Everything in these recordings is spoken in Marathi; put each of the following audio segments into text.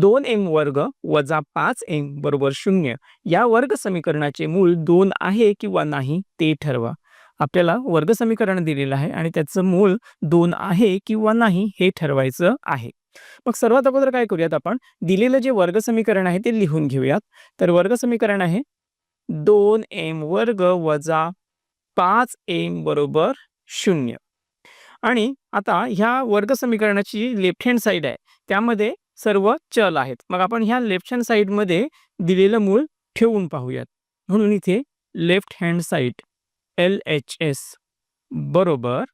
दोन एम वर्ग वजा पाच एम बरोबर शून्य. या वर्ग समीकरणाचे मूळ दोन आहे किंवा नाही ते ठरवा. आपल्याला वर्ग समीकरण दिलेलं आहे आणि त्याचं मूळ दोन आहे किंवा नाही हे ठरवायचं आहे. मग सर्वात अगोदर काय करूयात आपण? दिलेलं जे वर्ग समीकरण आहे ते लिहून घेऊयात. तर वर्ग समीकरण आहे दोन एम वर्ग वजा पाच एम बरोबर शून्य. आणि आता ह्या वर्ग समीकरणाची लेफ्ट हँड साईड आहे. त्यामध्ये सर्व चल आहेत. मग आपण ह्या लेफ्ट हँड साईडमध्ये दिलेलं मूळ ठेवून पाहूयात. म्हणून इथे left hand side L H S बरोबर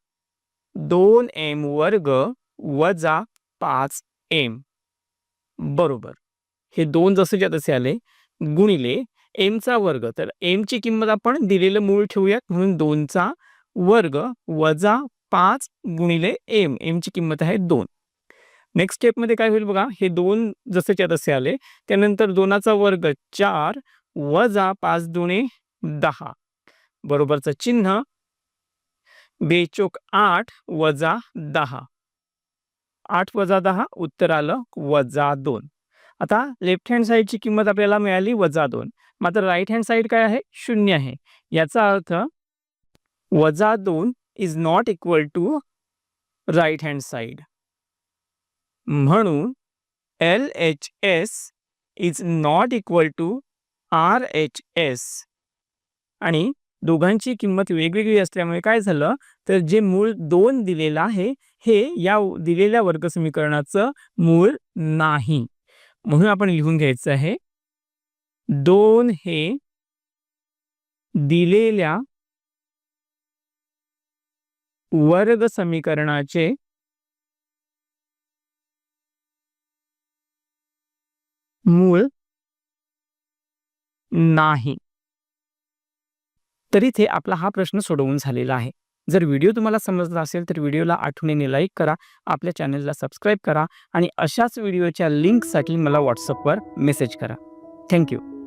दोन एम वर्ग वजा पाच एम बरोबर. हे दोन जसेच्या तसे आले गुणिले एमचा वर्ग. तर एमची किंमत आपण दिलेलं मूळ ठेवूयात. म्हणून दोनचा वर्ग वजा पाच गुणिले एम एमची किंमत आहे दोन. नेक्स्ट स्टेपमध्ये काय होईल बघा हे दोन जसेच्या तसे आले त्यानंतर दोनाचा वर्ग चार वजा पाच दुणे दहा. बरोबरचं चिन्ह बेचोक आठ वजा दहा. आठ वजा दहा उत्तर आलं वजा दोन. आता लेफ्ट हँड साईडची किंमत आपल्याला मिळाली वजा दोन. मात्र राईट हँड साईड काय आहे? शून्य आहे. याचा अर्थ वजा दोन is not equal to right hand side म्हणून L H S is not equal to R H S आणि दोघांची किंमत वेगवेगळी असल्यामुळे काय झालं? तर जे मूळ दोन दिलेलं आहे हे या दिलेल्या वर्ग समीकरणाचं मूळ नाही. म्हणून आपण लिहून घ्यायचं आहे. दोन हे दिलेल्या वर्ग समीकरणाचे मूळ नाही. तर इथे आपला हा प्रश्न सोडवून झालेला आहे. जर व्हिडिओ तुम्हाला समजला असेल तर व्हिडिओला आठवणीने लाईक करा आपल्या चॅनलला सबस्क्राईब करा आणि अशाच व्हिडिओच्या लिंकसाठी मला व्हॉट्सअपवर मेसेज करा. थँक्यू.